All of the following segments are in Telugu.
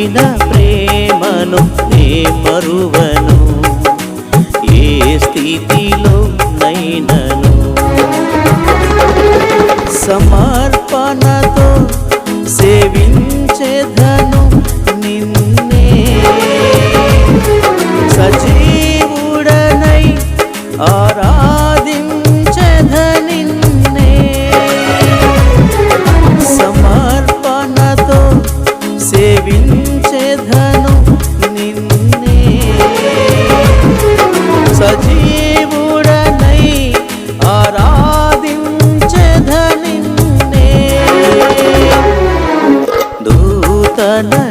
చేసిన ప్రేమను నే మరువను. ఏ స్థితిలో నైనను? సమర్పణతో సేవించేదను నూతన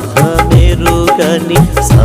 స్వార్థమెరుగని సాత్వికుడా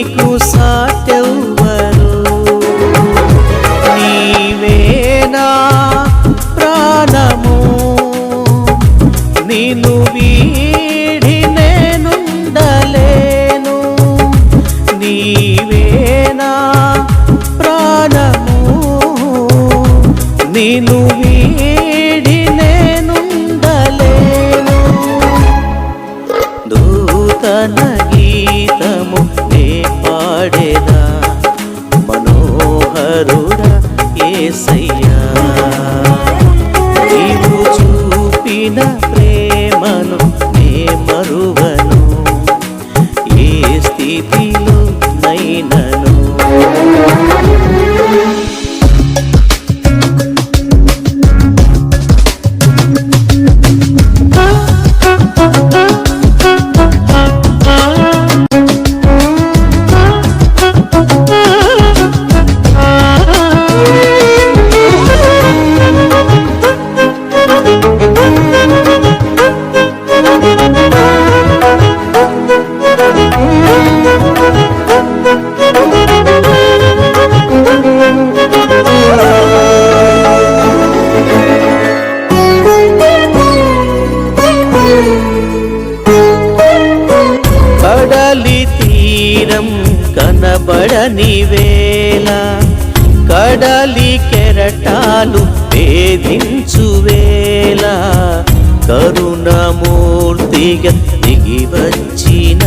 నీకు సాటెవ్వరు నీవేనా ప్రాణము? నిను వీడి నేనుండలేను. నీవేనా ప్రాణము? నిను వీడి కనబడని కడలి కెరటాలు వేధించువేళ కరుణమూర్తిగా దిగి వచ్చిన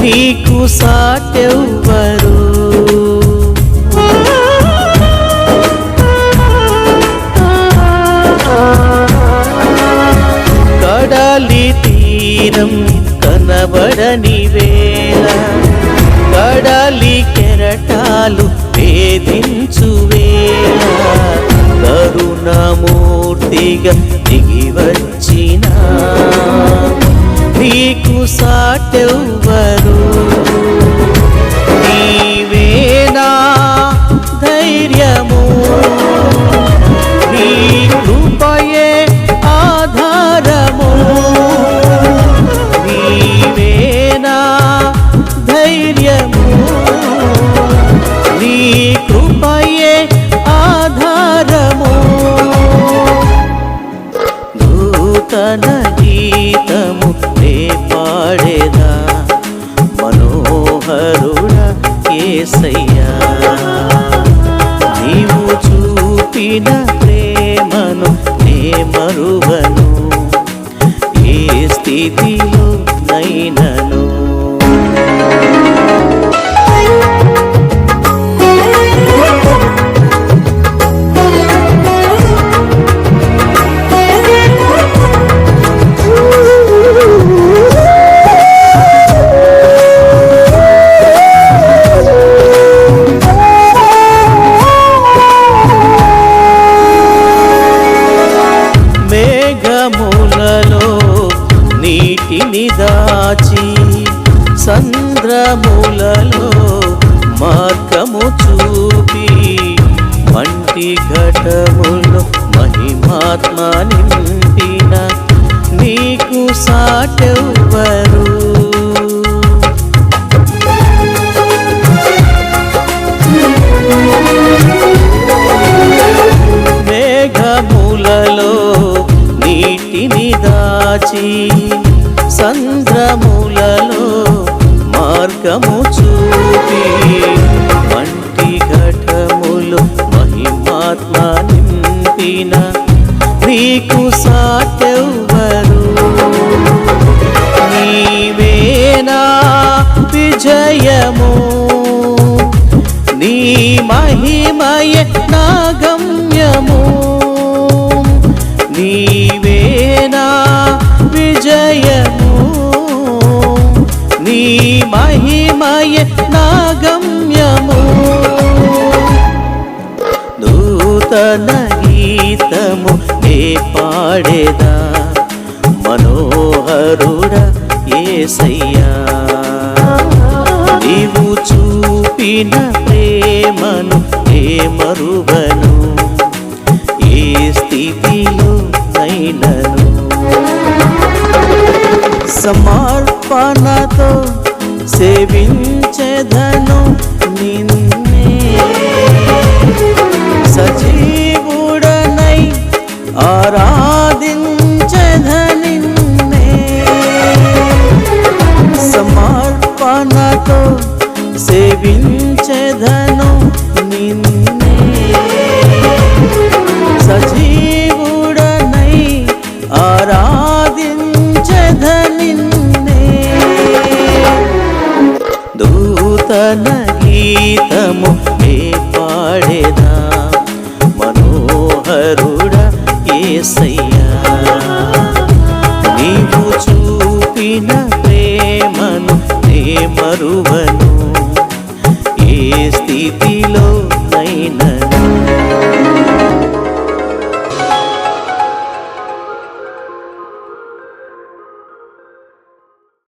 నీకు సాటెవ్వరు. కడలి తీరం కనబడని వేళ. కడలి కెరటాలు వేధించు కరుణమూర్తిగా దిగి వచ్చిన నీకు సాటెవ్వరు. నీవేనా ధైర్యము? నీ కృపయే ఆధారము. నీవేనా ధైర్యము? చూపిన దాచి సంద్రములలో మార్గము చూపి మంటి ఘటములు మహిమాత్మ నింపిన నీకు సాటెవ్వరు. మేఘములలో నీటిని దాచి సంద్రములలో మార్గము చూపి మంటి ఘటములు మహిమాత్మ నింపిన నీకు సాటెవ్వరు. నీవేనా విజయము? నీ మహిమయ నాగమ్యము? నీవేనా మహిమయ నాగమ్యము. నూతన గీతము ఏ పాడేదా మనోహరుడ ఏసయ్యా. నీవు చూపిన ప్రేమను ఏ మరువను. ఏ స్థితిలో అయినను సమర్పణతో సేవించెదను.